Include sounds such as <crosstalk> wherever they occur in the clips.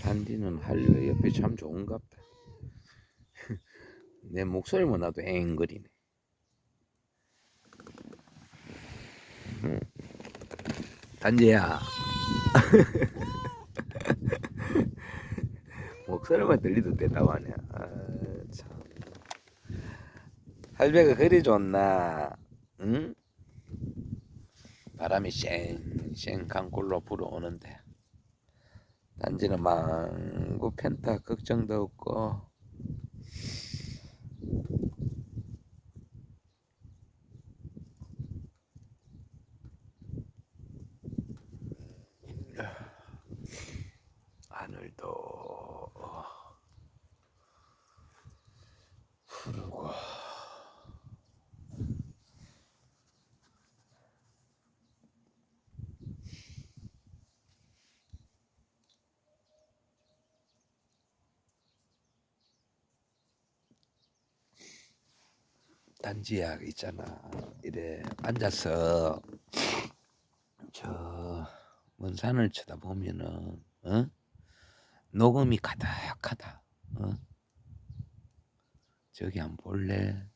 단지는 할배 옆에 참 좋은갑다. <laughs> 내 목소리만 나도 앵거리네. 응. 단지야. 목소리만 들리도 대답하네. 아, 참. 할배가 그리 좋나? 응? 바람이 쌩쌩 강골로 불어오는데 단지는 망고 펜타 걱정도 없고. 하늘도 단지야 있잖아 이래 앉아서 저먼 산을 쳐다보면은 어? 녹음이 가득하다 어? 저기 안 볼래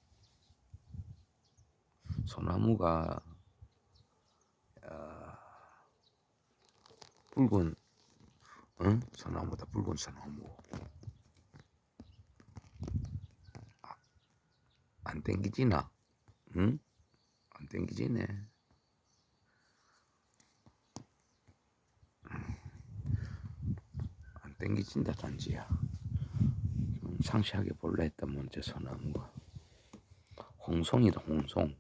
소나무가 어, 붉은 어? 소나무다 붉은 소나무 안 땡기지나? 응? 안 땡기지네. 안 땡기진다 단지야. 좀 상시하게 볼라 했단 먼저 소나무가. 홍송이다 홍송.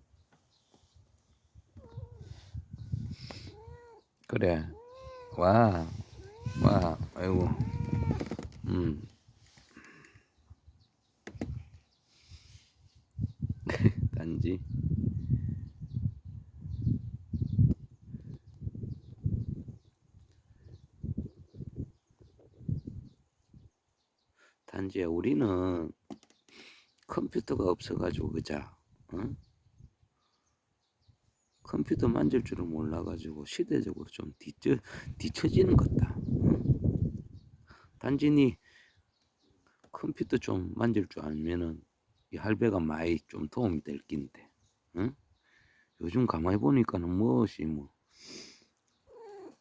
그래. 와. 와. 아이고. 음. 단지. 단지야 우리는 컴퓨터가 없어가지고 그자 어? 컴퓨터 만질 줄은 몰라가지고 시대적으로 좀 뒤처, 뒤처지는 것다 어? 단지 니 컴퓨터 좀 만질 줄 알면은 이 할배가 많이 좀 도움이 될 낀데 응? 요즘 가만히 보니까는 무엇이 뭐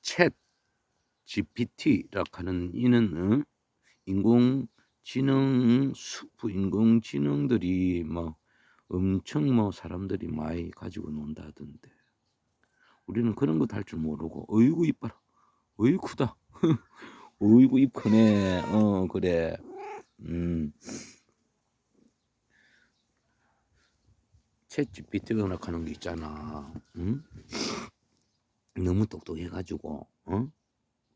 챗 GPT라 하는 이는 응? 인공지능 수프 인공지능들이 뭐 엄청 뭐 사람들이 많이 가지고 논다던데. 우리는 그런 것 할 줄 모르고 어이구 이뻐라. 어이구 크다. <laughs> 어이구 입 크네. 어 그래. 음 챗 GPT가 하는 게 있잖아 응? 너무 똑똑해가지고 어?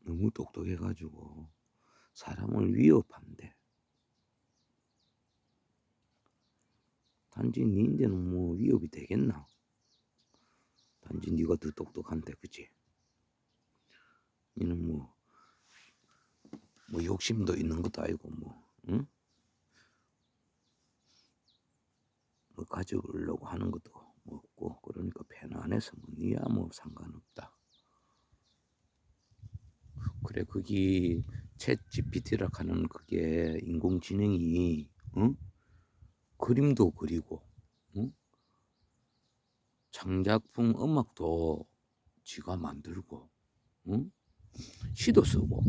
너무 똑똑해가지고 사람을 위협한대. 단지 니인데는 뭐 위협이 되겠나? 단지 니가 더 똑똑한데 그지? 니는 뭐, 뭐 욕심도 있는 것도 아니고 뭐, 응? 뭐 가져오려고 하는 것도 뭐 없고 그러니까 편안해서 뭐 니야 뭐 상관없다. 그래 그게 챗 GPT라 하는 그게 인공지능이 응? 그림도 그리고 응? 창작품 음악도 지가 만들고 응? 시도 쓰고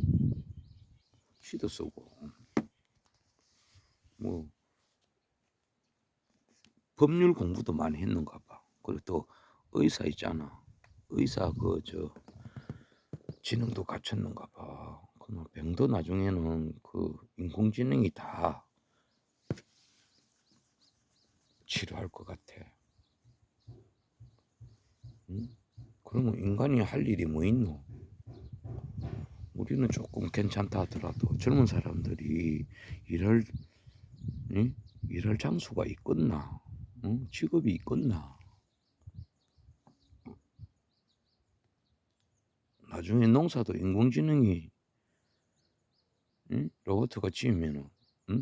시도 쓰고 뭐 법률 공부도 많이 했는가 봐. 그리고 또 의사 있잖아. 의사 그 저 지능도 갖췄는가 봐. 그럼 병도 나중에는 그 인공지능이 다 치료할 것 같아. 응? 그러면 인간이 할 일이 뭐 있노? 우리는 조금 괜찮다 하더라도 젊은 사람들이 일할 응? 일할 장소가 있겠나? 응? 직업이 있겠나? 나중에 농사도 인공지능이 응? 로봇가 지으면은 응?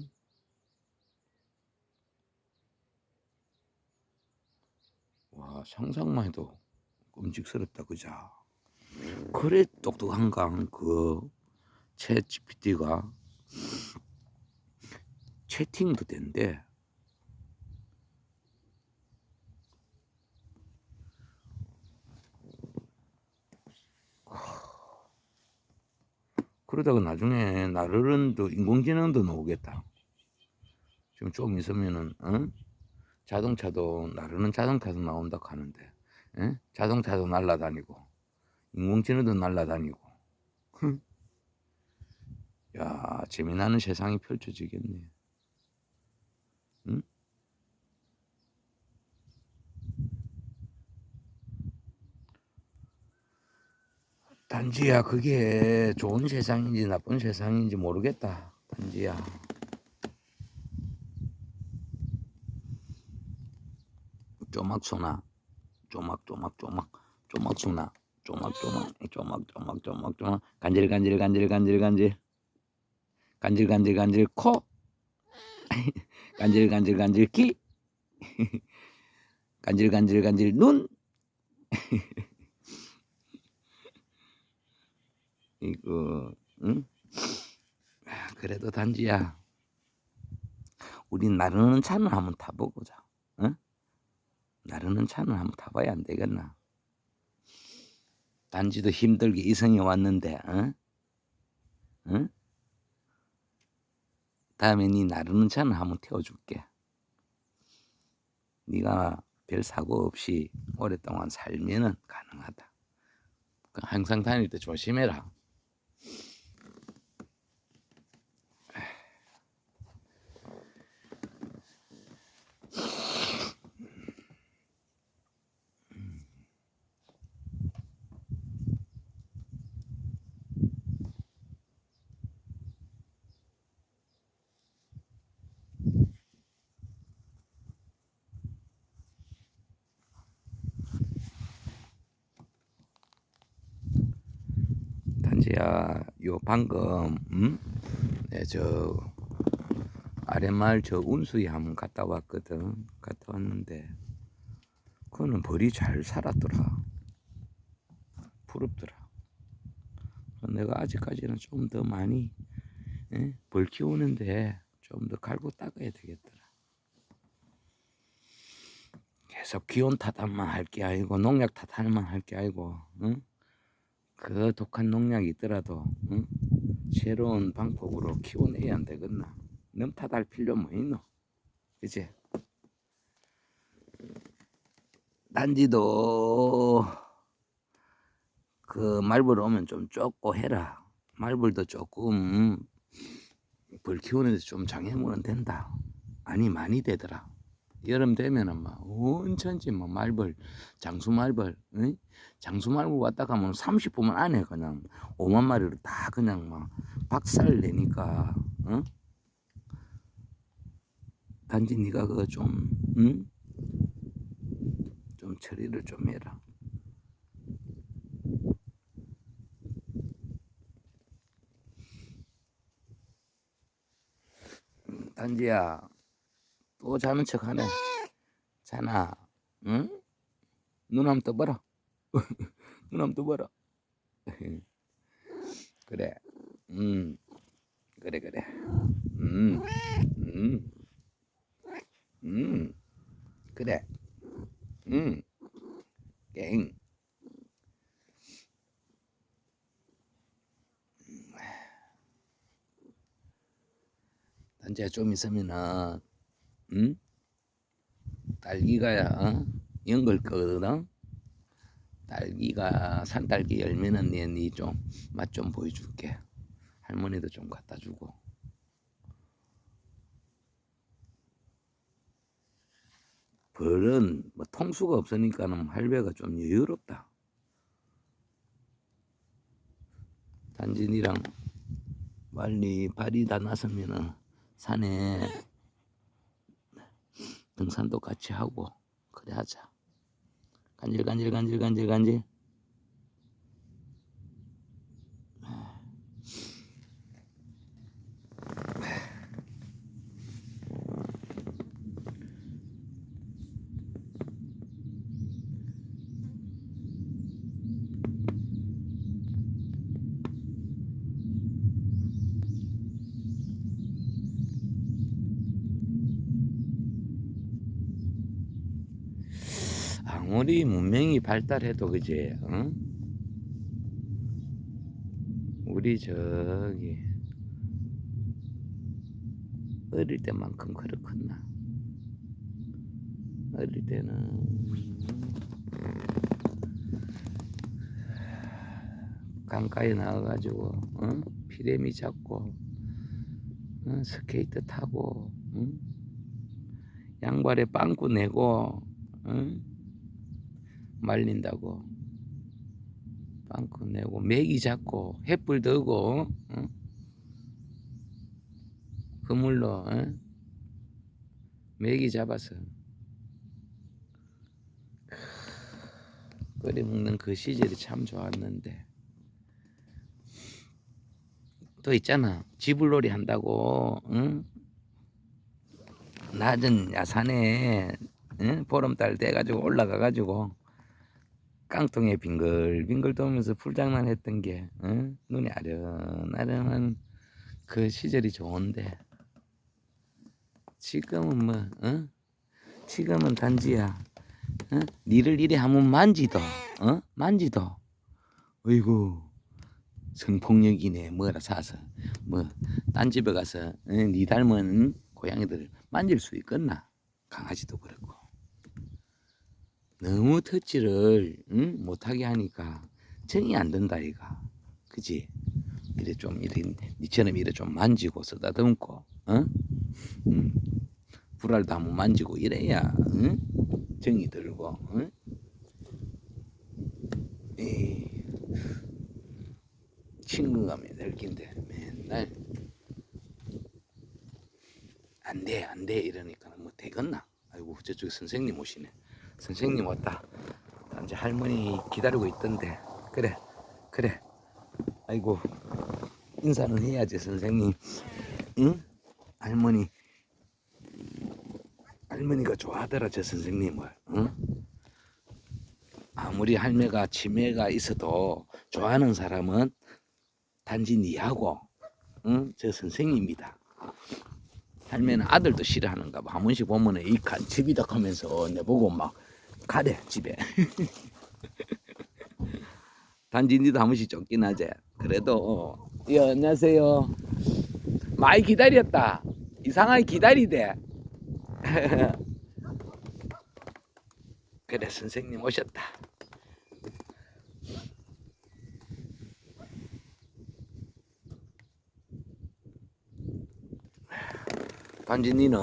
와 상상만 해도 끔찍스럽다 그자 그래 똑똑한가 그챗 GPT가 채팅도 된대. 그러다가 나중에 나르른도 인공지능도 나오겠다. 지금 좀 있으면은 어? 자동차도 나르는 자동차도 나온다 하는데 예? 자동차도 날라다니고 인공지능도 날라다니고 <laughs> 야 재미나는 세상이 펼쳐지겠네. 응? 단지야 그게 좋은 세상인지 나쁜 세상인지 모르겠다. 단지야. 쪼막소나? 쪼막쪼막쪼막. 쪼막소나? 쪼막쪼막 쪼막쪼막 쪼막쪼막. 간질 간질 간질 간질 간질. 간질 간질 간질 코. <laughs> 간질 간질 간질 귀 <laughs> 간질 간질 간질 눈 <laughs> 이거 응? 아, 그래도 단지야 우린 나르는 차는 한번 타보고자 응? 나르는 차는 한번 타봐야 안 되겠나 단지도 힘들게 이성이 왔는데 응? 응? 다음에 네 나르는 차는 한번 태워줄게 네가 별 사고 없이 오랫동안 살면은 가능하다 그 항상 다닐 때 조심해라 단지야 요 방금 음? 네, 저 아랫마을 저 운수에 한번 갔다 왔거든 갔다 왔는데 그거는 벌이 잘 살았더라 부럽더라 내가 아직까지는 좀 더 많이 예? 벌 키우는데 좀 더 갈고 닦아야 되겠더라 계속 기온 탓만 할 게 아니고 농약 탓만 할 게 아니고 응? 그 독한 농약이 있더라도 응? 새로운 방법으로 키워내야 안 되겠나? 넘 탓할 필요 뭐 있노? 그치? 단지도 그 말벌 오면 좀 쫓고 해라. 말벌도 조금 벌 키우는데 좀 장애물은 된다. 아니 많이 되더라. 여름 되면은 막 온천지 뭐 말벌, 장수 말벌, 응? 장수 말벌 왔다 가면 30분 안에 그냥 5만 마리를 다 그냥 막 박살 내니까, 응? 단지 네가 그거 좀, 응? 좀 처리를 좀 해라. 단지야, 또 자는 척 하네. 자나, 응? 눈 한번 떠봐라. <laughs> 눈 한번 떠봐라. <laughs> 그래, 음, 그래, 그래. 음, 음, 음, 그래. 음, 깽. 단지야 좀 있으면은 응? 딸기가 어? 연걸 거거든. 딸기가 산딸기 열면은 니좀 맛 좀 보여줄게. 할머니도 좀 갖다 주고. 벌은 뭐 통수가 없으니까는 할배가 좀 여유롭다. 단지 니랑 빨리 발이 다 났으면은 산에 등산도 같이 하고 그래 하자. 간질 간질 간질 간질 간질. 아무리 문명이 발달해도 그지 응? 우리 저기 어릴 때만큼 그렇겠나 어릴 때는 강가에 나와가지고 응? 피레미 잡고 응? 스케이트 타고 응? 양발에 빵꾸 내고 응? 말린다고 빵꾸 내고 메기 잡고 들고 응? 그물로 응? 메기 잡아서 끓여 먹는 그 시절이 참 좋았는데 또 있잖아 지불놀이 한다고 응? 낮은 야산에 응? 보름달 돼가지고 올라가가지고 깡통에 빙글빙글 돌면서 풀장난 했던 게 응? 눈이 아련아련한 그 시절이 좋은데 지금은 뭐 응? 지금은 단지야 응? 니를 이래 하면 만지도 어? 만지도 어이구 성폭력이네 뭐라 사서 뭐 딴 집에 가서 응? 니 닮은 고양이들 만질 수 있겠나 강아지도 그렇고 너무 터치를 응? 못하게 하니까 정이 안 든다 이가 그지 이래 좀 이래 니처럼 이래 좀 만지고 쓰다듬고 어? 응? 불알도 한번 만지고 이래야 응? 정이 들고 응? 친근감이 느낀데 맨날 안돼 안돼 이러니까 뭐 되겠나 아이고 저쪽에 선생님 오시네 선생님 왔다. 나 이제 할머니 기다리고 있던데. 그래 그래. 아이고 인사는 해야지 선생님. 응? 할머니. 할머니가 좋아하더라 저 선생님을. 응? 아무리 할매가 치매가 있어도 좋아하는 사람은 단지 니하고 응? 저 선생님이다. 할매는 아들도 싫어하는가 봐. 한 번씩 보면은 이간 집이다 하면서 내보고 막 가래 집에. 단지 니도 한 번씩 쫓긴 하지. 그래도 예 안녕하세요. 많이 기다렸다. 이상하게 기다리대. <laughs> 그래 선생님 오셨다. 단지 니는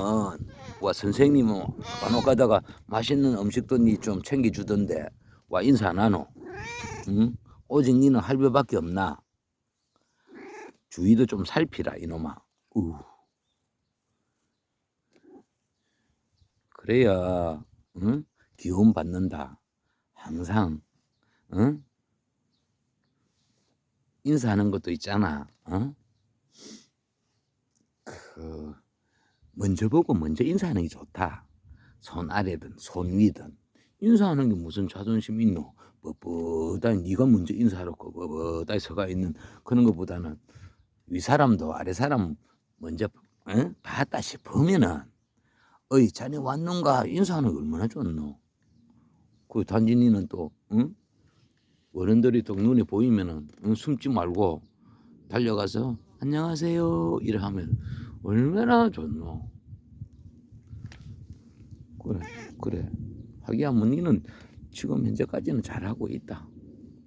와 선생님은 간혹 가다가 맛있는 음식도 니 좀 챙겨주던데 와 인사 안 하노? 응? 오직 니는 할배밖에 없나? 주위도 좀 살피라 이놈아. 우. 그래야 응? 기운 받는다. 항상 응? 인사하는 것도 있잖아. 어? 그 먼저 보고 먼저 인사하는 게 좋다. 손 아래든 손 위든 인사하는 게 무슨 자존심 있노? 뻣뻣하니 네가 먼저 인사하라고 뻣뻣하게 서가 있는 그런 것보다는 위 사람도 아래 사람 먼저 어? 봤다 싶으면은 어이 자네 왔는가 인사하는 게 얼마나 좋노? 그 단지 니는 또 응? 어른들이 또 눈에 보이면은 응? 숨지 말고 달려가서 안녕하세요 이래 하면 얼마나 좋노. 그래, 그래. 하기야 뭐 니는 지금 현재까지는 잘하고 있다.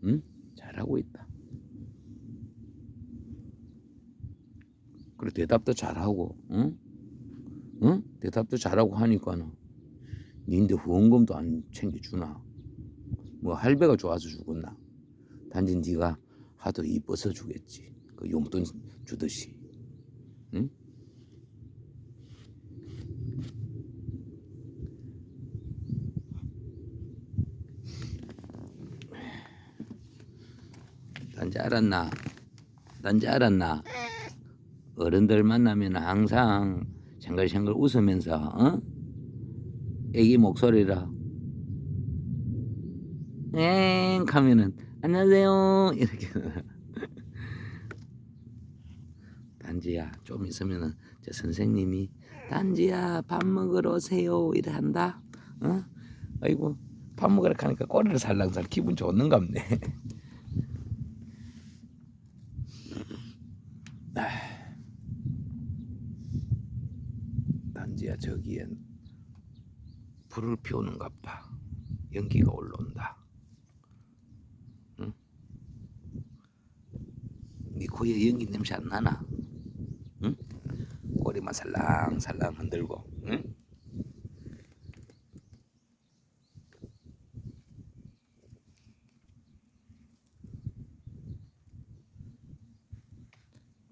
응? 잘하고 있다. 그래 대답도 잘하고, 응? 응? 대답도 잘하고 하니까는 니인데 후원금도 안 챙겨주나? 뭐 할배가 좋아서 주겠나? 단지 네가 하도 이뻐서 주겠지. 그 용돈 주듯이. 응? 단지 알았나? 단지 알았나? 어른들 만나면 항상 생글생글 웃으면서 어? 애기 목소리라 엥 하면은 안녕하세요 이렇게 <laughs> 단지야 좀 있으면은 저 선생님이 단지야 밥 먹으러 오세요 이래 한다 어? 아이고 밥 먹으러 가니까 꼬리를 살랑살 기분 좋는갑네. <laughs> 아. 단지야 저기엔 불을 피우는갑다. 연기가 올라온다. 응? 네 코에 연기 냄새 안 나나? 응? 꼬리만 살랑살랑 흔들고, 응?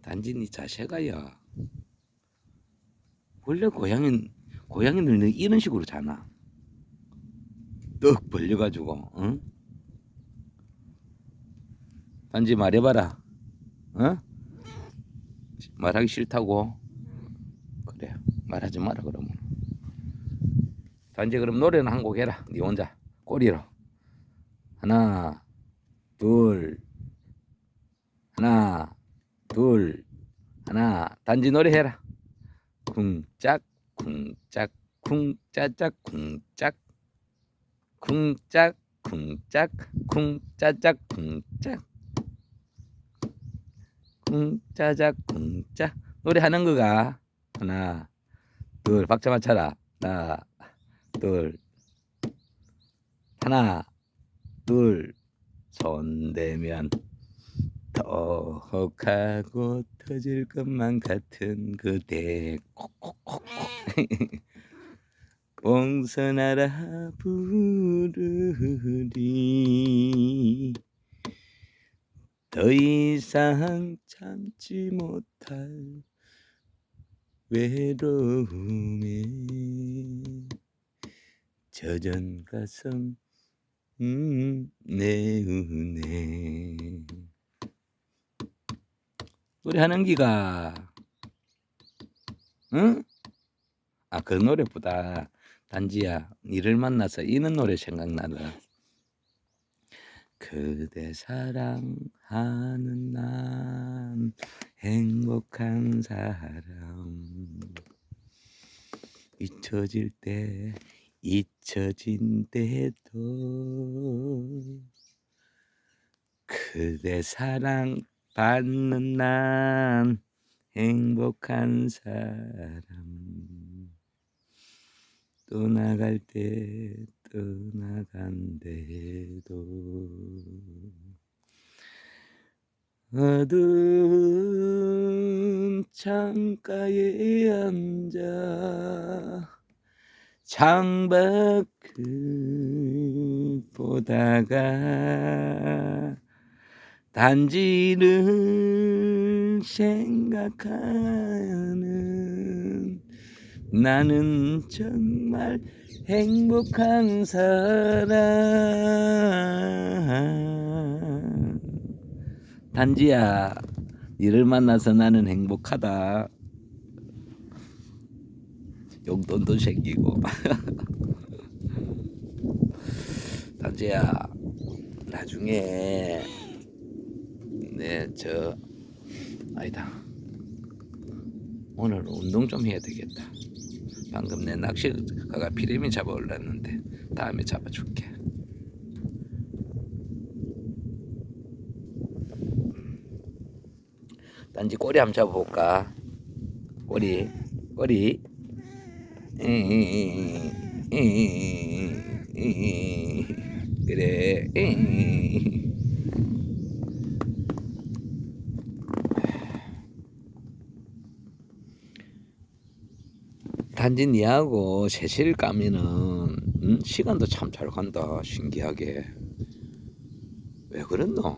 단지 네 자세가야. 원래 고양이 고양이는 이런 식으로 자나. 떡 벌려가지고, 응? 단지 말해봐라, 어? 말하기 싫다고. 그래, 말하지 마라 그러면. 단지 그럼 노래는 한 곡 해라. 네 혼자 꼬리로. 하나, 둘, 하나, 둘, 하나. 단지 노래 해라. 쿵짝, 쿵짝, 쿵짜짝, 쿵짝. 쿵짝, 쿵짝, 쿵짜짝, 쿵짝. 쿵짜작, 쿵짝. 노래하는 거가. 하나, 둘, 박자 맞춰라. 하나, 둘, 하나, 둘, 손 대면 톡하고 터질 것만 같은 그대. 콕콕콕콕 옹선하라 부르리. 더 이상 참지 못할 외로움에 젖은 가슴 음, 내 은혜 노래하는 기가. 응? 아 그 노래보다 단지야 니를 만나서 이는 노래 생각나더라 그대 사랑하는 난 행복한 사람. 잊혀질 때 잊혀진대도 그대 사랑 받는 난 행복한 사람. 떠나갈 때 떠나간대도. 어두운 창가에 앉아 창밖을 보다가 단지를 생각하는 나는 정말 행복한 사람. 단지야 니를 만나서 나는 행복하다. 용돈도 생기고. <laughs> 단지야 나중에 네 저 아니다. 오늘 운동 좀 해야 되겠다. 방금 내 낚시가가 피레미 잡아 올랐는데 다음에 잡아줄게. 단지 꼬리 한번 잡아볼까? 꼬리 꼬리. 그래 단지 니하고 세실 까면은 음? 시간도 참 잘 간다 신기하게 왜 그랬노?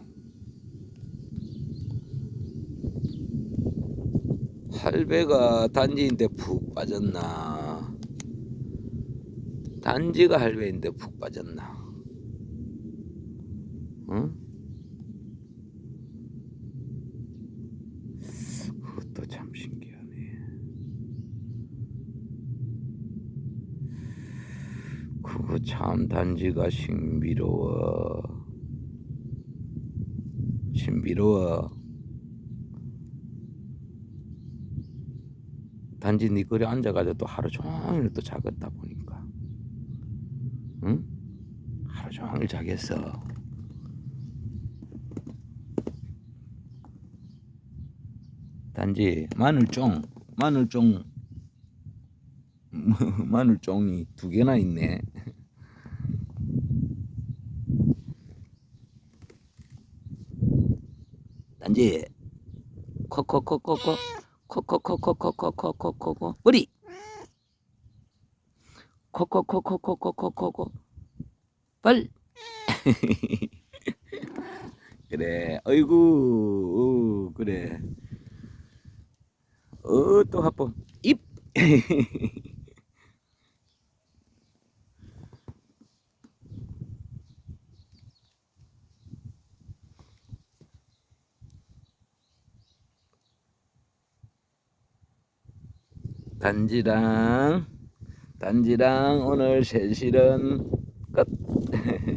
할배가 단지인데 푹 빠졌나 단지가 할배인데 푹 빠졌나 응? 그것도 참 신기하네 그거 참 단지가 신비로워 신비로워 단지 네 거리 앉아가지고 또 하루 종일 또 작았다 보니까 응? 종일 자겠어. 단지 마늘쫑, 마늘쫑, <laughs> 마늘쫑이 두 개나 있네. 단지 코코코코코 코코코코코코코코코 뿌리. 코코코코코코코코코 빨 <laughs> 그래. 어이구 어, 그래. 어또 합법. 입 <laughs> 단지랑 단지랑 오늘 세실은 끝 <laughs>